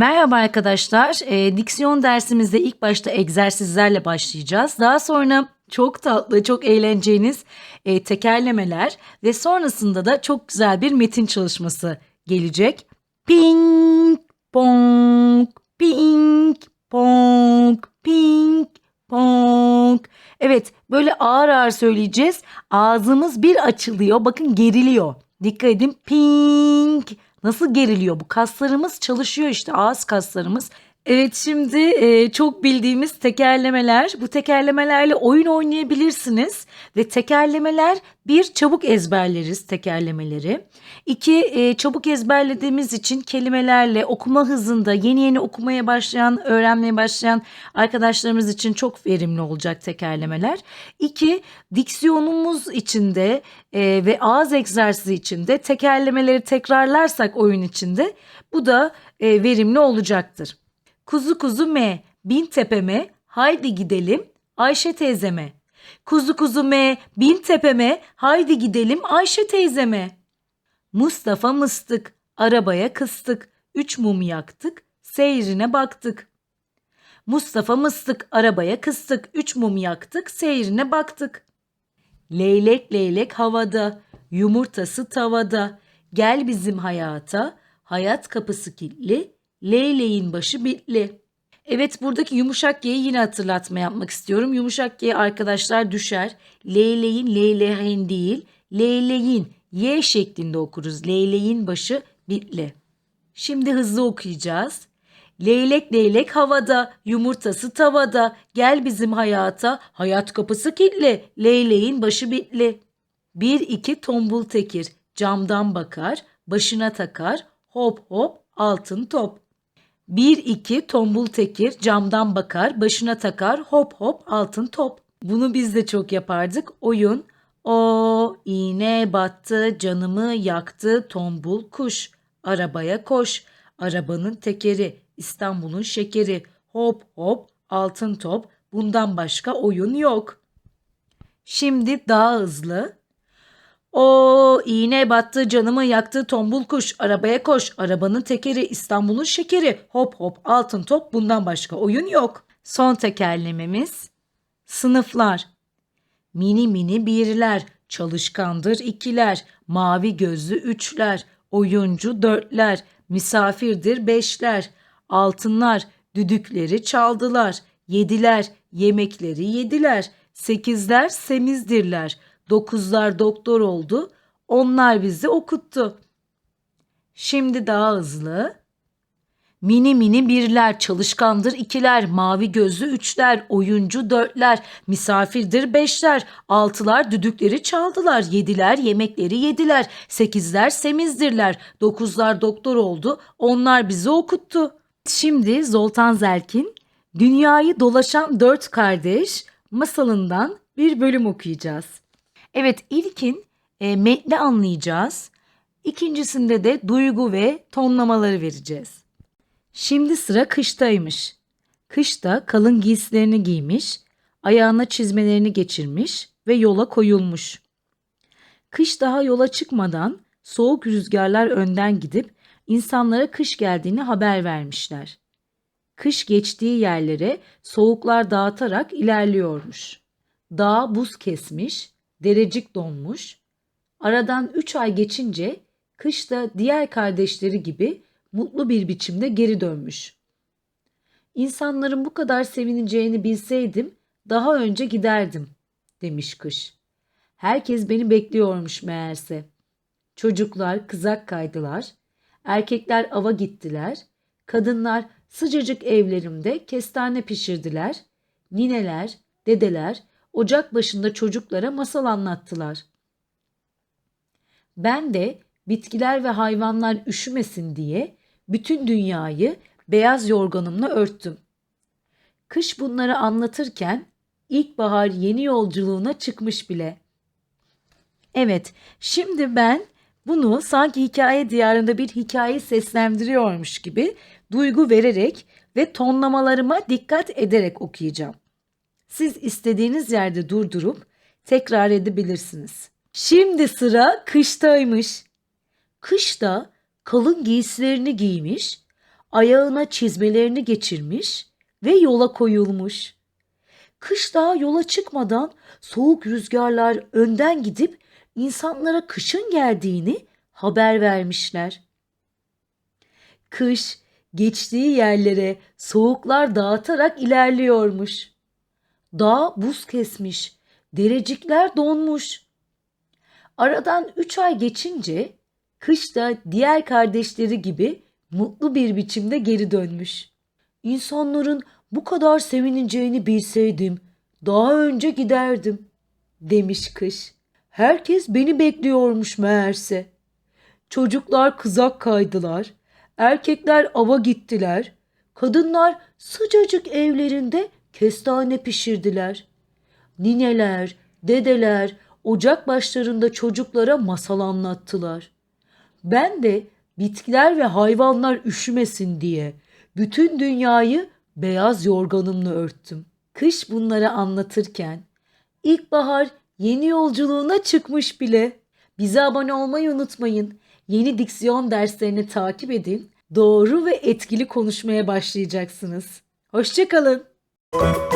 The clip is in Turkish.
Merhaba arkadaşlar. E, diksiyon dersimizde ilk başta egzersizlerle başlayacağız. Daha sonra çok tatlı, çok eğleneceğiniz e, tekerlemeler ve sonrasında da çok güzel bir metin çalışması gelecek. Ping pong, ping pong, ping pong. Evet, böyle ağır ağır söyleyeceğiz. Ağzımız bir açılıyor. Bakın geriliyor. Dikkat edin. Ping. Nasıl geriliyor? Bu kaslarımız çalışıyor işte ağız kaslarımız. Evet şimdi e, çok bildiğimiz tekerlemeler. Bu tekerlemelerle oyun oynayabilirsiniz. Ve tekerlemeler bir çabuk ezberleriz tekerlemeleri. İki e, çabuk ezberlediğimiz için kelimelerle okuma hızında yeni yeni okumaya başlayan, öğrenmeye başlayan arkadaşlarımız için çok verimli olacak tekerlemeler. İki diksiyonumuz içinde e, ve ağız egzersizi içinde tekerlemeleri tekrarlarsak oyun içinde bu da e, verimli olacaktır. Kuzu kuzu me, bin tepeme, haydi gidelim Ayşe teyzeme. Kuzu kuzu me, bin tepeme, haydi gidelim Ayşe teyzeme. Mustafa mıstık, arabaya kıstık, üç mum yaktık, seyrine baktık. Mustafa mıstık, arabaya kıstık, üç mum yaktık, seyrine baktık. Leylek leylek havada, yumurtası tavada, gel bizim hayata, hayat kapısı kilitli, leyleğin başı bitli. Evet buradaki yumuşak G'yi yine hatırlatma yapmak istiyorum. Yumuşak G arkadaşlar düşer. Leyleğin, leyleğin değil, leyleğin Y şeklinde okuruz. Leyleğin başı bitli. Şimdi hızlı okuyacağız. Leylek leylek havada, yumurtası tavada, gel bizim hayata, hayat kapısı kilitli, leyleğin başı bitli. Bir iki tombul tekir, camdan bakar, başına takar, hop hop altın top. Bir iki tombul tekir camdan bakar, başına takar, hop hop altın top. Bunu biz de çok yapardık. Oyun, o iğne battı, canımı yaktı, tombul kuş. Arabaya koş, arabanın tekeri, İstanbul'un şekeri, hop hop altın top. Bundan başka oyun yok. Şimdi daha hızlı. O iğne battı canımı yaktı tombul kuş arabaya koş. Arabanın tekeri İstanbul'un şekeri. Hop hop altın top bundan başka oyun yok. Son tekerlememiz sınıflar. Mini mini birler çalışkandır ikiler. Mavi gözlü üçler oyuncu dörtler. Misafirdir beşler. Altınlar düdükleri çaldılar. Yediler yemekleri yediler. Sekizler semizdirler Dokuzlar doktor oldu. Onlar bizi okuttu. Şimdi daha hızlı. Mini mini birler, çalışkandır ikiler, mavi gözlü üçler, oyuncu dörtler, misafirdir beşler, altılar düdükleri çaldılar, yediler yemekleri yediler, sekizler semizdirler, dokuzlar doktor oldu, onlar bizi okuttu. Şimdi Zoltan Zelk'in Dünyayı Dolaşan Dört Kardeş masalından bir bölüm okuyacağız. Evet ilkin e, metni anlayacağız. İkincisinde de duygu ve tonlamaları vereceğiz. Şimdi sıra kıştaymış. Kışta kalın giysilerini giymiş, ayağına çizmelerini geçirmiş ve yola koyulmuş. Kış daha yola çıkmadan soğuk rüzgarlar önden gidip insanlara kış geldiğini haber vermişler. Kış geçtiği yerlere soğuklar dağıtarak ilerliyormuş. Dağ buz kesmiş, derecik donmuş. Aradan üç ay geçince kış da diğer kardeşleri gibi mutlu bir biçimde geri dönmüş. İnsanların bu kadar sevineceğini bilseydim daha önce giderdim demiş kış. Herkes beni bekliyormuş meğerse. Çocuklar kızak kaydılar, erkekler ava gittiler, kadınlar sıcacık evlerimde kestane pişirdiler, nineler, dedeler ocak başında çocuklara masal anlattılar. Ben de bitkiler ve hayvanlar üşümesin diye bütün dünyayı beyaz yorganımla örttüm. Kış bunları anlatırken ilkbahar yeni yolculuğuna çıkmış bile. Evet, şimdi ben bunu sanki hikaye diyarında bir hikaye seslendiriyormuş gibi duygu vererek ve tonlamalarıma dikkat ederek okuyacağım. Siz istediğiniz yerde durdurup tekrar edebilirsiniz. Şimdi sıra kıştaymış. Kışta kalın giysilerini giymiş, ayağına çizmelerini geçirmiş ve yola koyulmuş. Kış daha yola çıkmadan soğuk rüzgarlar önden gidip insanlara kışın geldiğini haber vermişler. Kış geçtiği yerlere soğuklar dağıtarak ilerliyormuş. Dağ buz kesmiş, derecikler donmuş. Aradan üç ay geçince kış da diğer kardeşleri gibi mutlu bir biçimde geri dönmüş. İnsanların bu kadar sevineceğini bilseydim daha önce giderdim demiş kış. Herkes beni bekliyormuş meğerse. Çocuklar kızak kaydılar, erkekler ava gittiler, kadınlar sıcacık evlerinde kestane pişirdiler. Nineler, dedeler ocak başlarında çocuklara masal anlattılar. Ben de bitkiler ve hayvanlar üşümesin diye bütün dünyayı beyaz yorganımla örttüm. Kış bunları anlatırken ilkbahar yeni yolculuğuna çıkmış bile. Bize abone olmayı unutmayın. Yeni diksiyon derslerini takip edin. Doğru ve etkili konuşmaya başlayacaksınız. Hoşçakalın. you